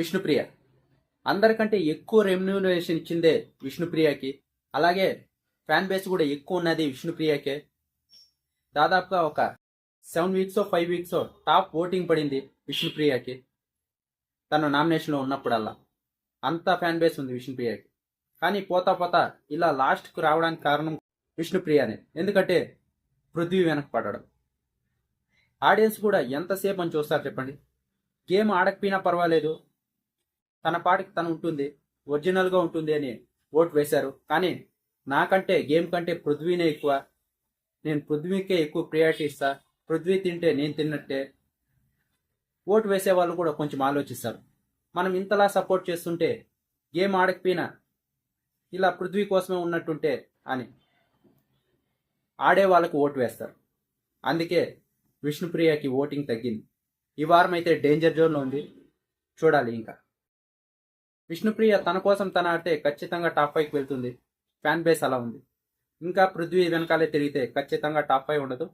విష్ణుప్రియ. అందరికంటే ఎక్కువ రెమ్యూనరేషన్ ఇచ్చిందే విష్ణుప్రియకి. అలాగే ఫ్యాన్ బేస్ కూడా ఎక్కువ ఉన్నది విష్ణుప్రియకే. దాదాపుగా ఒక seven weeks five weeks top voting పడింది విష్ణుప్రియకి. తను నామినేషన్లో ఉన్నప్పుడల్లా. అంత ఫ్యాన్ బేస్ ఉంది విష్ణుప్రియకి. కానీ పోతా పోతా ఇలా లాస్ట్కు రావడానికి కారణం విష్ణుప్రియనే. ఎందుకంటే పృథ్వీ వెనక పడడం. ఆడియన్స్ కూడా ఎంతసేపు అని చూస్తారు చెప్పండి. గేమ్ ఆడకపోయినా పర్వాలేదు. తన పాటికి తను ఉంటుంది. ఒరిజినల్గా ఉంటుంది అని ఓటు వేశారు. కానీ నాకంటే గేమ్ కంటే పృథ్వీనే ఎక్కువ. నేను పృథ్వీకే ఎక్కువ ప్రియారిటీ ఇస్తా. పృథ్వీ తింటే నేను తిన్నట్టే. ఓటు వేసే వాళ్ళు కూడా కొంచెం ఆలోచిస్తారు. మనం ఇంతలా సపోర్ట్ చేస్తుంటే గేమ్ ఆడకపోయినా ఇలా పృథ్వీ కోసమే ఉన్నట్టుంటే అని ఆడే వాళ్ళకు ఓటు వేస్తారు. అందుకే విష్ణుప్రియకి ఓటింగ్ తగ్గింది. ఈ వారం అయితే డేంజర్ జోన్లో ఉంది. చూడాలి ఇంకా. విష్ణుప్రియ తన కోసం తన ఆడితే ఖచ్చితంగా టాప్ ఫైవ్కి వెళ్తుంది. ఫ్యాన్ బేస్ అలా ఉంది. ఇంకా పృథ్వీ వెనకాలే తిరిగితే ఖచ్చితంగా టాప్ ఫైవ్ ఉండదు.